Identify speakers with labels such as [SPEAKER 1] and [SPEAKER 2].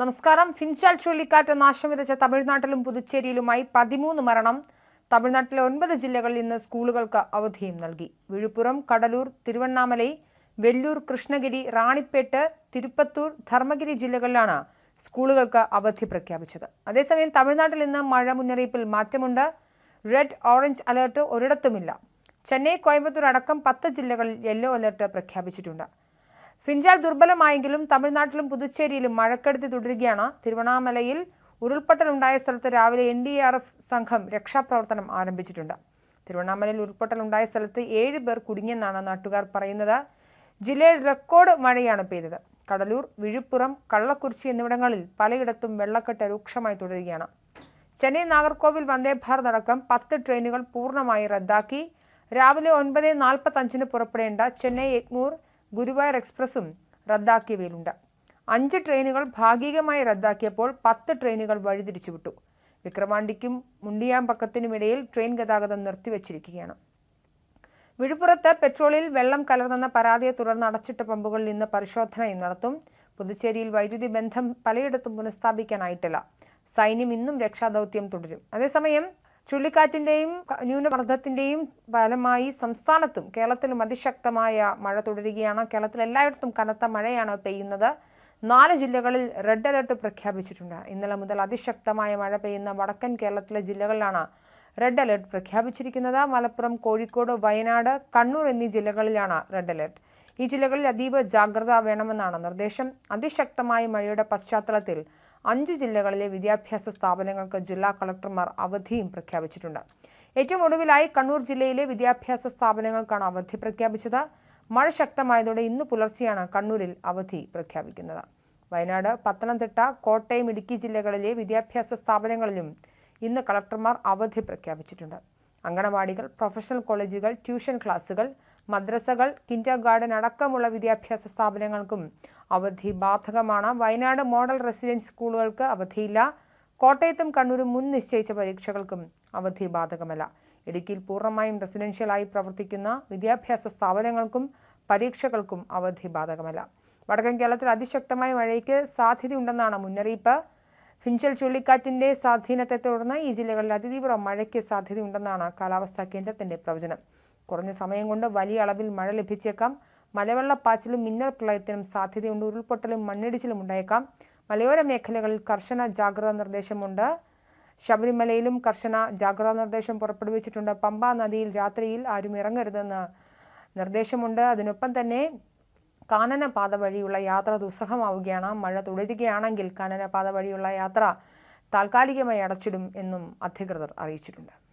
[SPEAKER 1] നമസ്കാരം. ഫിൻചാൽ ചുഴലിക്കാറ്റ് നാശം വിതച്ച തമിഴ്നാട്ടിലും പുതുച്ചേരിയിലുമായി പതിമൂന്ന് മരണം. തമിഴ്നാട്ടിലെ ഒൻപത് ജില്ലകളിൽ ഇന്ന് സ്കൂളുകൾക്ക് അവധിയും നൽകി. വിഴുപ്പുറം കടലൂർ തിരുവണ്ണാമലൈ വെല്ലൂർ കൃഷ്ണഗിരി റാണിപ്പേട്ട് തിരുപ്പത്തൂർ ധർമ്മഗിരി ജില്ലകളിലാണ് സ്കൂളുകൾക്ക് അവധി പ്രഖ്യാപിച്ചത്. അതേസമയം തമിഴ്നാട്ടിൽ ഇന്ന് മഴ മുന്നറിയിപ്പിൽ മാറ്റമുണ്ട്. റെഡ് ഓറഞ്ച് അലർട്ട് ഒരിടത്തുമില്ല. ചെന്നൈ കോയമ്പത്തൂർ അടക്കം പത്ത് ജില്ലകളിൽ യെല്ലോ അലർട്ട് പ്രഖ്യാപിച്ചിട്ടുണ്ട്. ഫിഞ്ചാൽ ദുർബലമായെങ്കിലും തമിഴ്നാട്ടിലും പുതുച്ചേരിയിലും മഴക്കെടുതി തുടരുകയാണ്. തിരുവണ്ണാമലയിൽ ഉരുൾപൊട്ടലുണ്ടായ സ്ഥലത്ത് രാവിലെ എൻ ഡി ആർ എഫ് സംഘം രക്ഷാപ്രവർത്തനം ആരംഭിച്ചിട്ടുണ്ട്. തിരുവണ്ണാമലയിൽ ഉരുൾപൊട്ടലുണ്ടായ സ്ഥലത്ത് ഏഴ് പേർ കുടുങ്ങിയെന്നാണ് നാട്ടുകാർ പറയുന്നത്. ജില്ലയിൽ റെക്കോർഡ് മഴയാണ് പെയ്തത്. കടലൂർ വിഴുപ്പുറം കള്ളക്കുറിച്ചി എന്നിവിടങ്ങളിൽ പലയിടത്തും വെള്ളക്കെട്ട് രൂക്ഷമായി തുടരുകയാണ്. ചെന്നൈ നാഗർകോവിൽ വന്ദേ ഭാരത് അടക്കം പത്ത് ട്രെയിനുകൾ പൂർണമായി റദ്ദാക്കി. രാവിലെ ഒൻപത് നാൽപ്പത്തഞ്ചിന് പുറപ്പെടേണ്ട ചെന്നൈ എഗ്മൂർ ഗുരുവായൂർ എക്സ്പ്രസും റദ്ദാക്കിയവയിലുണ്ട്. അഞ്ച് ട്രെയിനുകൾ ഭാഗികമായി റദ്ദാക്കിയപ്പോൾ പത്ത് ട്രെയിനുകൾ വഴിതിരിച്ചുവിട്ടു. വിക്രമാണ്ടിക്കും മുണ്ടിയാമ്പക്കത്തിനുമിടയിൽ ട്രെയിൻ ഗതാഗതം നിർത്തിവച്ചിരിക്കുകയാണ്. വിഴുപ്പുറത്ത് പെട്രോളിൽ വെള്ളം കലർന്നെന്ന പരാതിയെ തുടർന്ന് അടച്ചിട്ട പമ്പുകളിൽ ഇന്ന് പരിശോധനയും നടത്തും. പുതുച്ചേരിയിൽ വൈദ്യുതി ബന്ധം പലയിടത്തും പുനഃസ്ഥാപിക്കാനായിട്ടില്ല. സൈന്യം ഇന്നും രക്ഷാദൗത്യം തുടരും. അതേസമയം ചുഴലിക്കാറ്റിന്റെയും ന്യൂനമർദ്ദത്തിന്റെയും ഫലമായി സംസ്ഥാനത്തും കേരളത്തിലും അതിശക്തമായ മഴ തുടരുകയാണ്. കേരളത്തിൽ എല്ലായിടത്തും കനത്ത മഴയാണ് പെയ്യുന്നത്. നാല് ജില്ലകളിൽ റെഡ് അലർട്ട് പ്രഖ്യാപിച്ചിട്ടുണ്ട്. ഇന്നലെ മുതൽ അതിശക്തമായ മഴ പെയ്യുന്ന വടക്കൻ കേരളത്തിലെ ജില്ലകളിലാണ് റെഡ് അലർട്ട് പ്രഖ്യാപിച്ചിരിക്കുന്നത്. മലപ്പുറം കോഴിക്കോട് വയനാട് കണ്ണൂർ എന്നീ ജില്ലകളിലാണ് റെഡ് അലർട്ട്. ഈ ജില്ലകളിൽ അതീവ ജാഗ്രത വേണമെന്നാണ് നിർദ്ദേശം. അതിശക്തമായ മഴയുടെ പശ്ചാത്തലത്തിൽ അഞ്ച് ജില്ലകളിലെ വിദ്യാഭ്യാസ സ്ഥാപനങ്ങൾക്ക് ജില്ലാ കളക്ടർമാർ അവധിയും പ്രഖ്യാപിച്ചിട്ടുണ്ട്. ഏറ്റവും ഒടുവിലായി കണ്ണൂർ ജില്ലയിലെ വിദ്യാഭ്യാസ സ്ഥാപനങ്ങൾക്കാണ് അവധി പ്രഖ്യാപിച്ചത്. മഴ ശക്തമായതോടെ ഇന്ന് പുലർച്ചെയാണ് കണ്ണൂരിൽ അവധി പ്രഖ്യാപിക്കുന്നത്. വയനാട് പത്തനംതിട്ട കോട്ടയം ഇടുക്കി ജില്ലകളിലെ വിദ്യാഭ്യാസ സ്ഥാപനങ്ങളിലും ഇന്ന് കളക്ടർമാർ അവധി പ്രഖ്യാപിച്ചിട്ടുണ്ട്. അങ്കണവാടികൾ പ്രൊഫഷണൽ കോളേജുകൾ ട്യൂഷൻ ക്ലാസുകൾ മദ്രസകൾ കിൻഡർ ഗാർഡൻ അടക്കമുള്ള വിദ്യാഭ്യാസ സ്ഥാപനങ്ങൾക്കും അവധി ബാധകമാണ്. വയനാട് മോഡൽ റെസിഡൻസ് സ്കൂളുകൾക്ക് അവധിയില്ല. കോട്ടയത്തും കണ്ണൂരും മുൻ നിശ്ചയിച്ച പരീക്ഷകൾക്കും അവധി ബാധകമല്ല. ഇടുക്കിയിൽ പൂർണമായും റെസിഡൻഷ്യലായി പ്രവർത്തിക്കുന്ന വിദ്യാഭ്യാസ സ്ഥാപനങ്ങൾക്കും പരീക്ഷകൾക്കും അവധി ബാധകമല്ല. വടക്കൻ കേരളത്തിൽ അതിശക്തമായ മഴയ്ക്ക് സാധ്യതയുണ്ടെന്നാണ് മുന്നറിയിപ്പ്. ഫിഞ്ചൽ ചുഴലിക്കാറ്റിന്റെ സ്വാധീനത്തെ തുടർന്ന് ഈ ജില്ലകളിൽ അതിതീവ്ര മഴയ്ക്ക് സാധ്യതയുണ്ടെന്നാണ് കാലാവസ്ഥാ കേന്ദ്രത്തിന്റെ പ്രവചനം. കുറഞ്ഞ സമയം കൊണ്ട് വലിയ അളവിൽ മഴ ലഭിച്ചേക്കാം. മലവെള്ളപ്പാച്ചിലും മിന്നൽ പ്രളയത്തിനും സാധ്യതയുണ്ട്. ഉരുൾപൊട്ടലും മണ്ണിടിച്ചിലും ഉണ്ടായേക്കാം. മലയോര മേഖലകളിൽ കർശന ജാഗ്രതാ നിർദ്ദേശമുണ്ട്. ശബരിമലയിലും കർശന ജാഗ്രതാ നിർദ്ദേശം പുറപ്പെടുവിച്ചിട്ടുണ്ട്. പമ്പ നദിയിൽ രാത്രിയിൽ ആരും ഇറങ്ങരുതെന്ന് നിർദ്ദേശമുണ്ട്. അതിനൊപ്പം തന്നെ കാനനപാത വഴിയുള്ള യാത്ര ദുസ്സഹമാവുകയാണ്. മഴ തുടരുകയാണെങ്കിൽ കാനനപാത വഴിയുള്ള യാത്ര താൽക്കാലികമായി അടച്ചിടും എന്നും അധികൃതർ അറിയിച്ചിട്ടുണ്ട്.